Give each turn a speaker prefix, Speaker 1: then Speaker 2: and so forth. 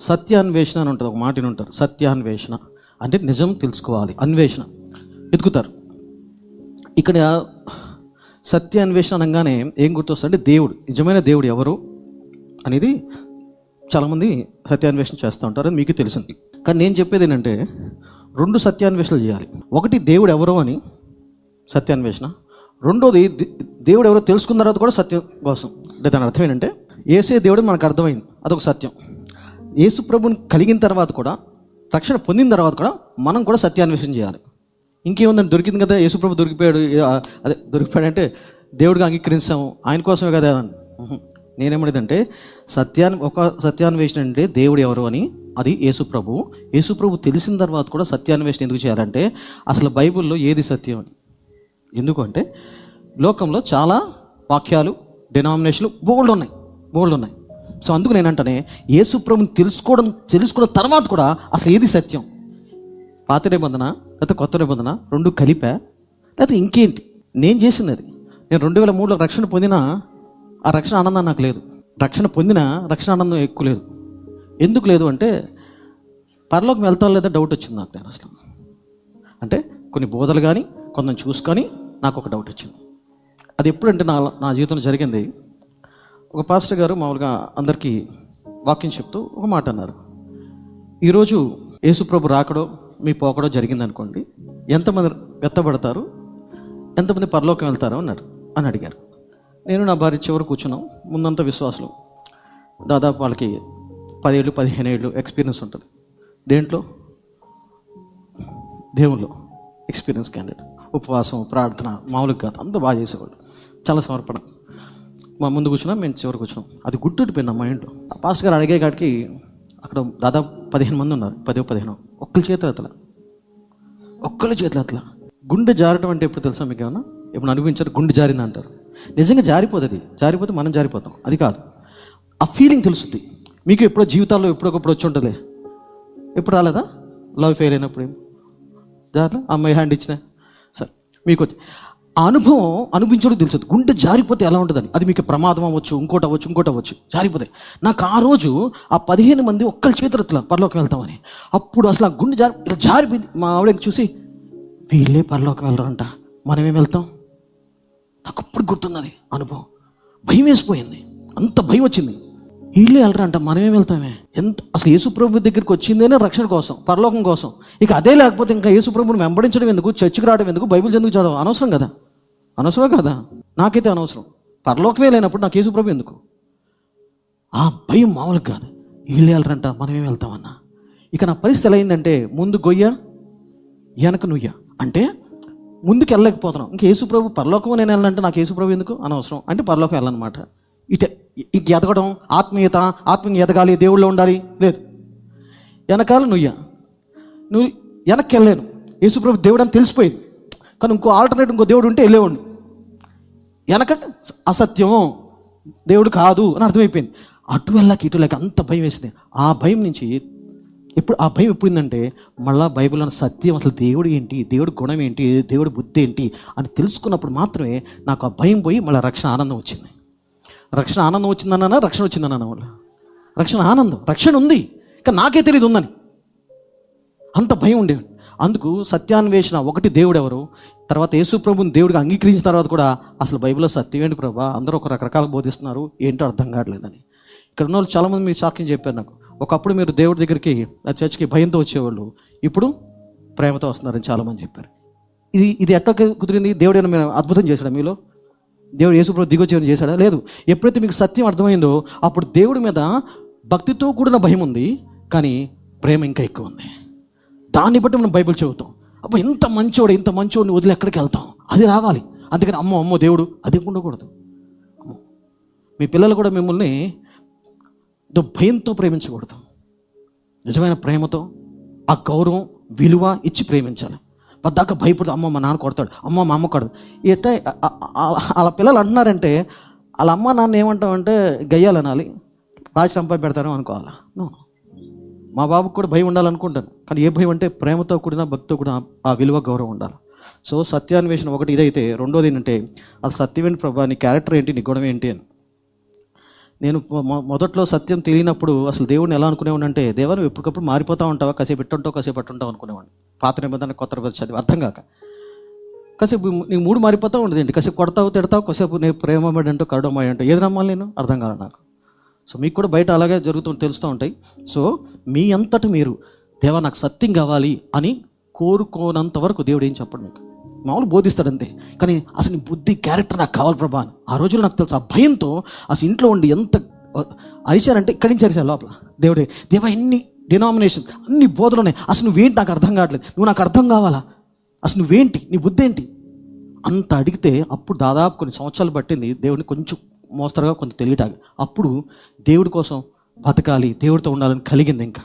Speaker 1: సత్యాన్వేషణ అని ఉంటుంది ఒక మాటని ఉంటారు సత్యాన్వేషణ. అంటే నిజం తెలుసుకోవాలి అన్వేషణ. ఎతుకుతారు ఇక్కడ సత్యాన్వేషణ అనగానే ఏం గుర్తొస్తుందంటే దేవుడు నిజమైన దేవుడు ఎవరు అనేది చాలామంది సత్యాన్వేషణ చేస్తూ ఉంటారు అది మీకు తెలిసింది. కానీ నేను చెప్పేది ఏంటంటే రెండు సత్యాన్వేషణలు చేయాలి. ఒకటి దేవుడు ఎవరు అని సత్యాన్వేషణ. రెండోది దేవుడు ఎవరో తెలుసుకున్న తర్వాత కూడా సత్యం కోసం. అంటే దాని అర్థం ఏంటంటే ఏసే దేవుడు మనకు అర్థమైంది. అదొక సత్యం. యేసు ప్రభుని కలిగిన తర్వాత కూడా రక్షణ పొందిన తర్వాత కూడా మనం కూడా సత్యాన్వేషణ చేయాలి. ఇంకేముందని దొరికింది కదా యేసుప్రభు దొరికిపోయాడు అదే దొరికిపోయాడు అంటే దేవుడిగా అంగీకరించాము ఆయన కోసమే కదా? అని నేనేమనేదంటే సత్యాన్ని ఒక సత్యాన్వేషణ అంటే దేవుడు ఎవరు అని అది యేసుప్రభు. యేసుప్రభు తెలిసిన తర్వాత కూడా సత్యాన్వేషణ ఎందుకు చేయాలంటే అసలు బైబిల్లో ఏది సత్యం అని. ఎందుకు అంటే లోకంలో చాలా వాక్యాలు డినామినేషన్లు బోల్డ్ ఉన్నాయి బోల్డ్ ఉన్నాయి. సో అందుకు నేనంటనే యేసు ప్రభుని తెలుసుకోవడం తెలుసుకున్న తర్వాత కూడా అసలు ఏది సత్యం? పాత నిబంధన లేకపోతే కొత్త నిబంధన రెండు కలిపా? లేకపోతే ఇంకేంటి? నేను చేసింది అది నేను రెండు వేల మూడులో రక్షణ పొందిన ఆ రక్షణ ఆనందం నాకు లేదు. రక్షణ పొందిన రక్షణ ఆనందం ఎక్కువ లేదు. ఎందుకు లేదు అంటే పరలోకి వెళ్తాం లేదా డౌట్ వచ్చింది నాకు నేను అసలు. అంటే కొన్ని బోధలు కానీ కొందరు చూసుకొని నాకు ఒక డౌట్ వచ్చింది. అది ఎప్పుడంటే నా నా జీవితంలో జరిగింది. ఒక పాస్టర్ గారు మామూలుగా అందరికీ వాక్యం చెప్తూ ఒక మాట అన్నారు. ఈరోజు యేసుప్రభు రాకడో మీ పోకడో జరిగిందనుకోండి ఎంతమంది వెత్తబడతారు ఎంతమంది పరలోకం వెళ్తారో అన్నాడు అని అడిగారు. నేను నా భార్య చివరి కూర్చున్నాం ముందంతా విశ్వాసులు. దాదాపు వాళ్ళకి పదేళ్ళు పదిహేను ఏళ్ళు ఎక్స్పీరియన్స్ ఉంటుంది. దేంట్లో? దేవుళ్ళు ఎక్స్పీరియన్స్ క్యాండిడేట్. ఉపవాసం ప్రార్థన మామూలుగా కాదు అంతా బాగా చేసేవాళ్ళు. చాలా సమర్పణ. మా ముందు కూర్చున్నాం మేము చివరికి కూర్చున్నాం. అది గుర్తుండిపోయింది మా ఇంట్లో ఆ పాస్ గారు అడిగే కాడికి అక్కడ దాదాపు పదిహేను మంది ఉన్నారు పదో పదిహేను. ఒక్కరి చేతులు అట్లా ఒక్కరి చేతులు అట్లా గుండె జారటం అంటే ఎప్పుడు తెలుసా మీకు ఏమన్నా? ఎప్పుడు అనుభవించారు? గుండె జారింది అంటారు. నిజంగా జారిపోతుంది జారిపోతే మనం జారిపోతాం. అది కాదు. ఆ ఫీలింగ్ తెలుస్తుంది. మీకు ఎప్పుడో జీవితాల్లో ఎప్పుడొకప్పుడు వచ్చి ఉంటుందిలే. ఎప్పుడు రాలేదా? లవ్ ఫెయిల్ అయినప్పుడు ఏం? జారా అమ్మాయి హ్యాండ్ ఇచ్చిన. సరే. మీకు వచ్చి- ఆ అనుభవం అనుభవించడం తెలుసు. గుండె జారిపోతే ఎలా ఉంటుందని. అది మీకు ప్రమాదం అవ్వచ్చు ఇంకోటి అవ్వచ్చు ఇంకోటి అవ్వచ్చు. జారిపోతే నాకు ఆ రోజు ఆ పదిహేను మంది ఒక్కరి చేతులెత్తుల పరలోకి వెళ్తామని. అప్పుడు అసలు ఆ గుండె జారి ఇలా జారిపోయింది. మా ఆవిడకి చూసి వీళ్ళే పరలోకం వెళ్ళరంట. మనమేం వెళ్తాం? నాకు అప్పుడు గుర్తున్నది అనుభవం. భయం వేసిపోయింది. అంత భయం వచ్చింది. వీళ్ళే వెళ్ళరంట మనమేం వెళ్తామే? ఎంత అసలు యేసుప్రభు దగ్గరికి వచ్చిందేనే రక్షణ కోసం పరలోకం కోసం. ఇక అదే లేకపోతే ఇంకా యేసుప్రభుని వెంబడించడం ఎందుకు? చర్చికి రావడం ఎందుకు? బైబిల్ ఎందుకు చదవడం అనవసరం కదా. అనవసరం కదా? నాకైతే అనవసరం. పరలోకమే లేనప్పుడు నాకు యేసుప్రభు ఎందుకు? ఆ భయం మామూలు కాదు. వీళ్ళు వెళ్ళరంట మనమేం వెళ్తామన్నా? ఇక నా పరిస్థితి ఎలా అయిందంటే ముందు గొయ్య వెనక నుయ్య. అంటే ముందుకు వెళ్ళలేకపోతున్నాం. ఇంక యేసుప్రభు పరలోకం నేను వెళ్ళాలంటే నాకు యేసుప్రభు ఎందుకు? అనవసరం. అంటే పరలోకం వెళ్ళనమాట. ఇట ఇంక ఎదగడం ఆత్మీయత ఆత్మీయ ఎదగాలి దేవుళ్ళు ఉండాలి. లేదు. వెనకాల నుయ్య. నువ్వు వెనక్కి వెళ్ళలేను. యేసుప్రభు దేవుడు అని తెలిసిపోయింది. కానీ ఇంకో ఆల్టర్నేట్ ఇంకో దేవుడు ఉంటే వెళ్ళేవాడు. వెనక అసత్యం దేవుడు కాదు అని అర్థమైపోయింది. అటు వెళ్ళక ఇటు లేక అంత భయం వేసింది. ఆ భయం నుంచి ఎప్పుడు ఆ భయం ఎప్పుడుందంటే మళ్ళా బైబిల్ అన్న సత్యం అసలు దేవుడు ఏంటి దేవుడి గుణం ఏంటి దేవుడి బుద్ధి ఏంటి అని తెలుసుకున్నప్పుడు మాత్రమే నాకు ఆ భయం పోయి మళ్ళీ రక్షణ ఆనందం వచ్చింది. రక్షణ ఆనందం వచ్చిందన్నా రక్షణ వచ్చిందన్న వల్ల రక్షణ ఆనందం రక్షణ ఉంది. ఇంకా నాకే తెలియదు ఉందని. అంత భయం ఉండేవాడు అందుకు సత్యాన్వేషణ ఒకటి దేవుడు ఎవరు తర్వాత యేసు ప్రభుని దేవుడిగా అంగీకరించిన తర్వాత కూడా అసలు బైబిల్లో సత్యం ఏంటి ప్రభా? అందరూ ఒక రకరకాల బోధిస్తున్నారు. ఏంటో అర్థం కావట్లేదని. ఇక్కడ ఉన్న వాళ్ళు చాలామంది మీరు సాక్ష్యం చెప్పారు నాకు. ఒకప్పుడు మీరు దేవుడి దగ్గరికి ఆ చర్చికి భయంతో వచ్చేవాళ్ళు. ఇప్పుడు ప్రేమతో వస్తున్నారని చాలామంది చెప్పారు. ఇది ఇది ఎట్లా కుదిరింది? దేవుడు ఏమైనా మీరు అద్భుతం చేశాడా మీలో? దేవుడు యేసుప్రభు దిగొచ్చేవని చేశాడా? లేదు. ఎప్పుడైతే మీకు సత్యం అర్థమైందో అప్పుడు దేవుడి మీద భక్తితో కూడిన భయం ఉంది కానీ ప్రేమ ఇంకా ఎక్కువ ఉంది. దాన్ని బట్టి మనం బైబిల్ చదువుతాం. అప్పుడు ఇంత మంచోడు ఇంత మంచోడిని వదిలి ఎక్కడికి వెళ్తాం? అది రావాలి. అందుకని అమ్మో అమ్మో దేవుడు అది ఉండకూడదు. మీ పిల్లలు కూడా మిమ్మల్ని ఏదో భయంతో ప్రేమించకూడదు. నిజమైన ప్రేమతో ఆ గౌరవం విలువ ఇచ్చి ప్రేమించాలి. పద్దాక భయపడదు అమ్మ మా నాన్న కొడతాడు అమ్మ మా అమ్మ కొడదు. ఎట్ట వాళ్ళ పిల్లలు అంటున్నారంటే వాళ్ళ అమ్మ నాన్న ఏమంటామంటే గయ్యాలనాలి అనాలి రాజు పెడతారు అనుకోవాలా? నో. మా బాబుకు కూడా భయం ఉండాలనుకుంటాను. కానీ ఏ భయం అంటే ప్రేమతో కూడిన భక్తితో కూడా ఆ విలువ గౌరవం ఉండాలి. సో సత్యాన్వేషణ ఒకటి ఇదైతే రెండోది ఏంటంటే ఆ సత్యమేంటి ప్రభా నీ క్యారెక్టర్ ఏంటి నీ గుణం ఏంటి అని. నేను మొదట్లో సత్యం తెలియనప్పుడు అసలు దేవుడిని ఎలా అనుకునేవాడిని అంటే దేవా నువ్వు ఎప్పటికప్పుడు మారిపోతా ఉంటావా? కాసేపు పెట్టుంటావు కాసేపు పెట్టుంటావు అనుకునేవాడిని. పాత నిబంధన కొత్త నిబంధన చదివి అర్థం కాక. కాసేపు నీకు మూడు మారిపోతూ ఉండదు ఏంటి కాసేపు కొడతావు తిడతావు కాసేపు నేను ప్రేమమడి అంటూ కరడమాయి అంటూ ఏది నమ్మాలి నేను? అర్థం కాదు నాకు. సో మీకు కూడా బయట అలాగే జరుగుతూ తెలుస్తూ ఉంటాయి. సో మీ అంతటి మీరు దేవా నాకు సత్యం కావాలి అని కోరుకోనంత వరకు దేవుడు ఏం చెప్పడు మీకు. మామూలు బోధిస్తాడు అంతే. కానీ అసలు నీ బుద్ధి క్యారెక్టర్ నాకు కావాలి ప్రభా అని. ఆ రోజులు నాకు తెలుసు ఆ భయంతో అసలు ఇంట్లో ఉండి ఎంత అరిచారంటే ఇక్కడి నుంచి అరిచారు లోపల. దేవుడే దేవా ఎన్ని డినామినేషన్స్ అన్ని బోధలు ఉన్నాయి. అసలు నువ్వేంటి? నాకు అర్థం కావట్లేదు. నువ్వు నాకు అర్థం కావాలా? అసలు నువ్వేంటి? నీ బుద్ధి ఏంటి? అంత అడిగితే అప్పుడు దాదాపు కొన్ని సంవత్సరాలు పట్టింది దేవుడిని కొంచెం మోస్తరుగా కొంత తెలియటాగా అప్పుడు దేవుడి కోసం బతకాలి దేవుడితో ఉండాలని కలిగింది ఇంకా.